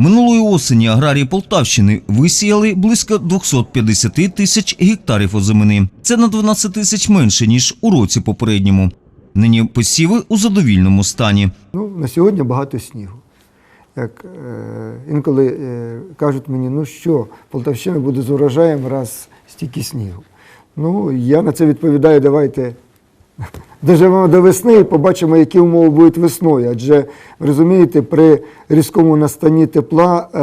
Минулої осені аграрії Полтавщини висіяли близько 250 тисяч гектарів озимини. Це на 12 тисяч менше, ніж у році попередньому. Нині посіви у задовільному стані. Ну, на сьогодні багато снігу. Як е, інколи е, кажуть мені, ну що, Полтавщина буде з урожаєм раз стільки снігу. Ну, я на це відповідаю, давайте доживемо до весни і побачимо, які умови будуть весною. Адже, розумієте, при різкому настанні тепла е,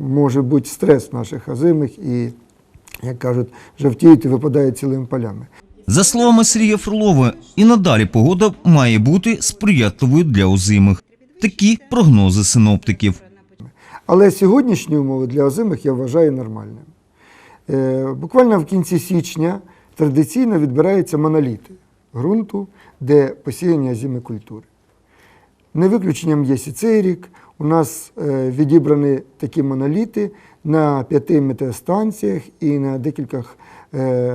може бути стрес наших озимих і, як кажуть, жовтіють і випадають цілими полями. За словами Сергія Фролова, і надалі погода має бути сприятливою для озимих. Такі прогнози синоптиків. Але сьогоднішні умови для озимих я вважаю нормальними. Е, буквально в кінці січня традиційно відбираються моноліти ґрунту, де посіяні озимі культури. Не виключенням є і цей рік. У нас е, відібрані такі моноліти на п'яти метеостанціях і на декількох е,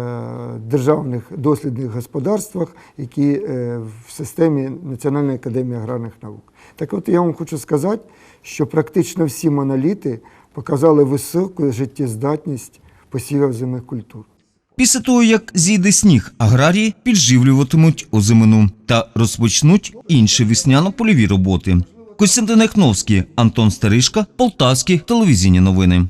державних дослідних господарствах, які е, в системі Національної академії аграрних наук. Так от я вам хочу сказати, що практично всі моноліти показали високу життєздатність посівів озимих культур. Після того, як зійде сніг, аграрії підживлюватимуть озимину та розпочнуть інші весняно-польові роботи. Костянтин Яхновський, Антон Старишка, Полтавські телевізійні новини.